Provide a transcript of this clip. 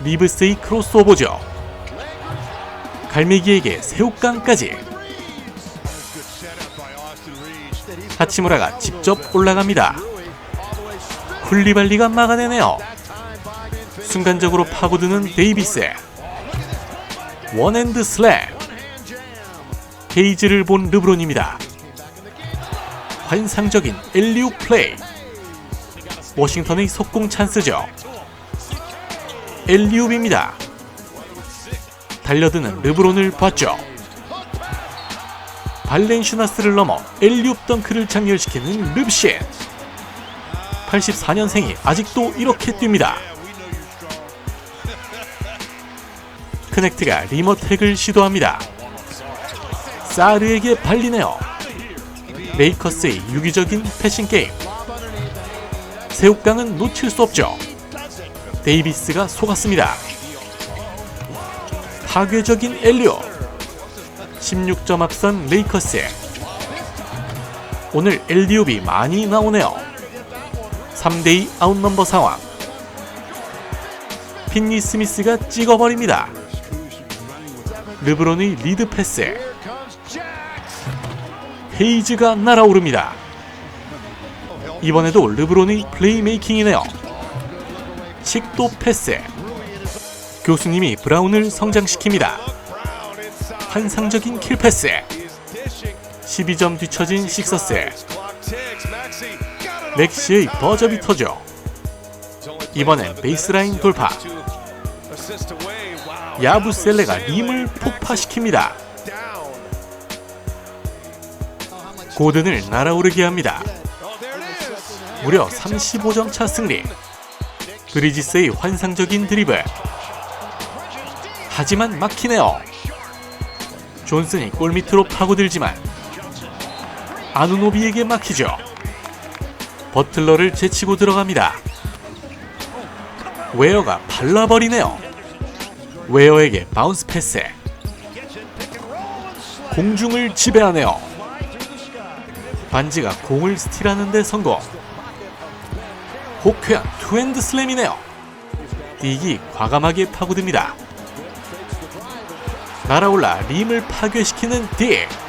리브스의 크로스오버죠. 갈매기에게 새우깡까지 하치무라가 직접 올라갑니다. 쿨리발리가 막아내네요. 순간적으로 파고드는 데이비스 원핸드 슬램 헤이즈를 본 르브론입니다. 환상적인 엘리우 플레이 워싱턴의 속공 찬스죠. 엘리웁입니다. 달려드는 르브론을 봤죠. 발렌슈나스를 넘어 엘리웁 덩크를 장렬시키는 릅신 84년생이 아직도 이렇게 뜁니다. 크넥트가 리머택을 시도합니다. 사르에게 발리네요. 레이커스의 유기적인 패싱 게임. 새우깡은 놓칠 수 없죠. 데이비스가 속았습니다. 파괴적인 엘리오. 16점 앞선 레이커스. 오늘 엘리옵이 많이 나오네요. 3대2 아웃넘버 상황. 핀니 스미스가 찍어버립니다. 르브론의 리드 패스. 헤이즈가 날아오릅니다. 이번에도 르브론의 플레이메이킹이네요. 식도 패스. 교수님이 브라운을 성장시킵니다. 환상적인 킬 패스. 12점 뒤처진 식서스. 렉시의 버저비터죠. 이번엔 베이스라인 돌파. 야부셀레가 림을 폭파시킵니다. 고든을 날아오르게 합니다. 무려 35점 차 승리. 브리지스의 환상적인 드리블. 하지만 막히네요. 존슨이 골 밑으로 파고들지만 아누노비에게 막히죠. 버틀러를 제치고 들어갑니다. 웨어가 발라버리네요. 웨어에게 바운스 패스. 공중을 지배하네요. 반지가 공을 스틸하는데 성공. 호쾌한 투핸드 슬램이네요. 딕이 과감하게 파고듭니다. 날아올라 림을 파괴시키는 딕.